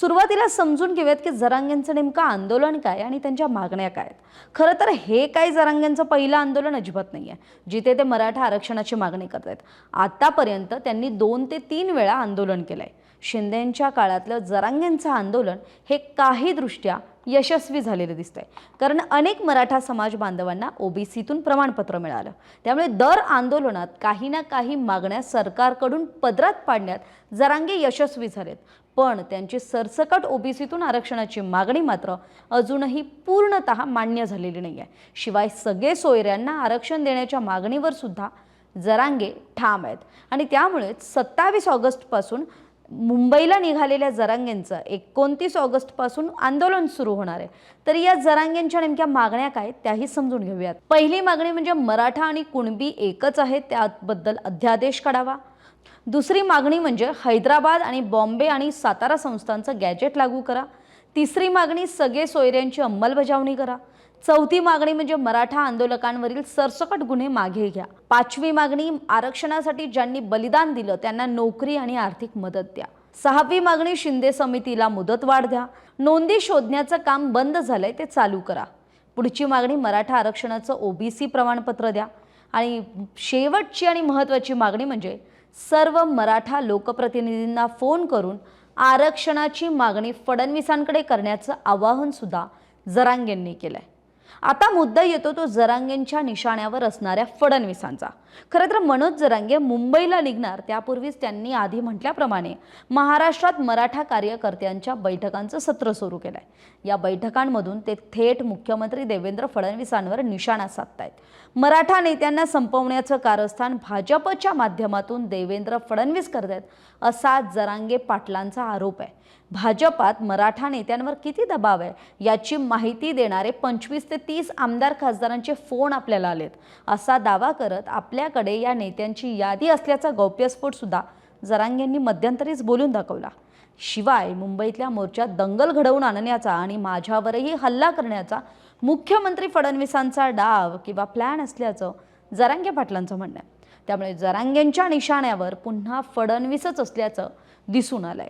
सुरुवातीला समजून घेऊयात की जरांगेंचं नेमकं आंदोलन काय आणि त्यांच्या मागण्या काय आहेत. खरं तर हे काय जरांगेंचं पहिलं आंदोलन अजिबात नाही आहे जिथे ते मराठा आरक्षणाची मागणी करत आहेत आतापर्यंत त्यांनी दोन ते तीन वेळा आंदोलन केलं आहे शिंदेंच्या काळातलं जरांगेंचं आंदोलन हे काही दृष्ट्या यशस्वी झालेलं दिसतंय. कारण अनेक मराठा समाज बांधवांना ओबीसीतून प्रमाणपत्र मिळालं. त्यामुळे दर आंदोलनात काही ना काही मागण्या सरकारकडून पदरात पाडण्यात जरांगे यशस्वी झालेत. पण त्यांची सरसकट ओबीसीतून आरक्षणाची मागणी मात्र अजूनही पूर्णतः मान्य झालेली नाही आहे शिवाय सगळे सोयऱ्यांना आरक्षण देण्याच्या मागणीवर सुद्धा जरांगे ठाम आहेत. आणि त्यामुळेच सत्तावीस ऑगस्टपासून मुंबईला निघालेल्या जरांगेंचं एकोणतीस ऑगस्टपासून आंदोलन सुरू होणार आहे. तर या जरांगेंच्या नेमक्या मागण्या काय त्याही समजून घेऊयात. पहिली मागणी म्हणजे मराठा आणि कुणबी एकच आहे त्याबद्दल अध्यादेश काढावा. दुसरी मागणी म्हणजे हैदराबाद आणि बॉम्बे आणि सातारा संस्थांचं गॅजेट लागू करा. तिसरी मागणी सगळे सोयऱ्यांची अंमलबजावणी करा. चौथी मागणी म्हणजे मराठा आंदोलकांवरील सरसकट गुन्हे मागे घ्या. पाचवी मागणी आरक्षणासाठी ज्यांनी बलिदान दिलं त्यांना नोकरी आणि आर्थिक मदत द्या. सहावी मागणी शिंदे समितीला मुदतवाढ द्या. नोंदी शोधण्याचं काम बंद झालंय ते चालू करा. पुढची मागणी मराठा आरक्षणाचं ओबीसी प्रमाणपत्र द्या. आणि शेवटची आणि महत्त्वाची मागणी म्हणजे सर्व मराठा लोकप्रतिनिधींना फोन करून आरक्षणाची मागणी फडणवीसांकडे करण्याचं आवाहनसुद्धा जरांगेंनी केलं आहे आता मुद्दा येतो तो जरांगेंच्या निशाण्यावर असणाऱ्या फडणवीसांचा. खरं तर मनोज जरांगे मुंबईला निघणार त्यापूर्वीच त्यांनी आधी म्हटल्याप्रमाणे महाराष्ट्रात मराठा कार्यकर्त्यांच्या बैठकांचं सत्र सुरू केलंय. या बैठकांमधून ते थेट मुख्यमंत्री देवेंद्र फडणवीसांवर निशाणा साधतायत. मराठा नेत्यांना संपवण्याचं कारस्थान भाजपच्या माध्यमातून देवेंद्र फडणवीस करतायत असा जरांगे पाटलांचा आरोप आहे. भाजपात मराठा नेत्यांवर किती दबाव आहे याची माहिती देणारे पंचवीस ते तीस आमदार खासदारांचे फोन आपल्याला आलेत. असा दावा करत आपल्याकडे या नेत्यांची यादी असल्याचा गौप्यस्फोट सुद्धा जरांगेंनी मध्यंतरीच बोलून दाखवला. शिवाय मुंबईतल्या मोर्चात दंगल घडवून आणण्याचा आणि माझ्यावरही हल्ला करण्याचा मुख्यमंत्री फडणवीसांचा डाव किंवा प्लॅन असल्याचं जरांगे पाटलांचं म्हणणं आहे. त्यामुळे जरांगेंच्या निशाण्यावर पुन्हा फडणवीसच असल्याचं दिसून आलंय.